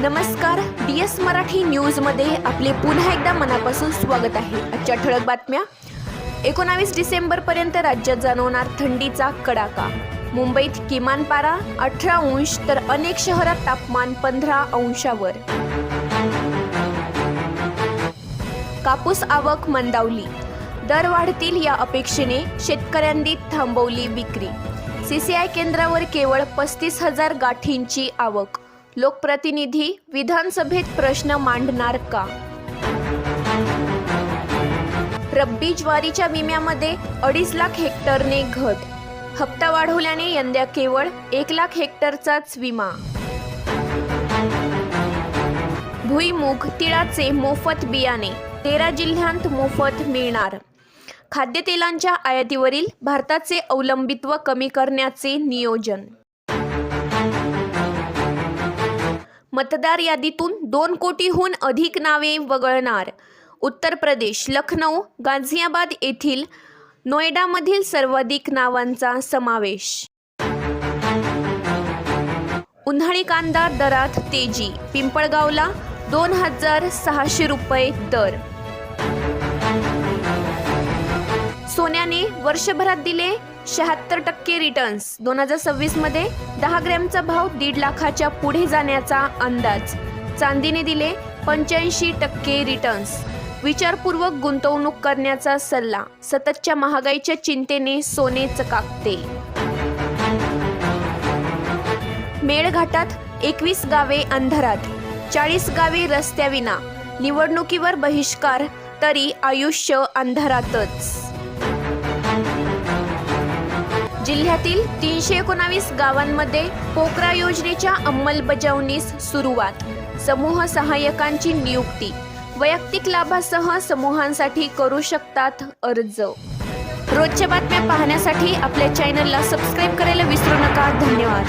नमस्कार D S Marathi न्यूजमध्ये आपले पुन्हा एकदा मनापासून स्वागत आहे. आजच्या ठळक बातम्या. एकोणावीस डिसेंबरपर्यंत राज्यात जाणवणार थंडीचा कडाका. मुंबईत किमान पारा अठरा अंश तर अनेक शहरात तापमान पंधरा अंशावर. कापूस आवक मंदावली. दर वाढतील या अपेक्षेने शेतकऱ्यांनी थांबवली विक्री. सीसीआय केंद्रावर केवळ पस्तीस हजार गाठींची आवक. लोकप्रतिनिधी विधानसभेत प्रश्न मांडणार का? रब्बी ज्वारीच्या विम्यामध्ये अडीच लाख हेक्टरने घट. हप्ता वाढवल्याने यंदा केवळ एक लाख हेक्टरचाच विमा. भुईमुग तिळाचे मोफत बियाणे तेरा जिल्ह्यांत मोफत मिळणार. खाद्यतेलांच्या आयातीवरील भारताचे अवलंबित्व कमी करण्याचे नियोजन. मतदार यादीतून दोन कोटीहून अधिक नावे वगळणार. उत्तर प्रदेश लखनौ गाझियाबाद येथील नोएडामधील सर्वाधिक नावांचा समावेश. उन्हाळी कांदा दरात तेजी पिंपळगावला दोन हजार सहाशे रुपये दर. सोन्याने वर्षभरात दिले शहात्तर टक्के रिटर्न्स दोन हजार सव्वीसमध्ये दहा ग्रॅमचा भाव दीड लाखाच्या पुढे जाण्याचा अंदाज. चांदीने दिले पंच्याऐंशी टक्के रिटर्न्स विचारपूर्वक गुंतवणूक करण्याचा सल्ला. सततच्या महागाईच्या चिंतेने सोने चकाकते. मेळघाटात एकवीस गावे अंधारात चाळीस गावे रस्त्याविना. निवडणुकीवर बहिष्कार तरी आयुष्य अंधारातच. जिल्ह्यातील तीनशे एकोणावीस गावांमध्ये पोकरा योजनेच्या अंमलबजावणीस सुरुवात. समूह सहाय्यकांची नियुक्ती. वैयक्तिक लाभासह समूहांसाठी करू शकतात अर्ज. रोजच्या बातम्या पाहण्यासाठी आपल्या चॅनलला सबस्क्राईब करायला विसरू नका. धन्यवाद.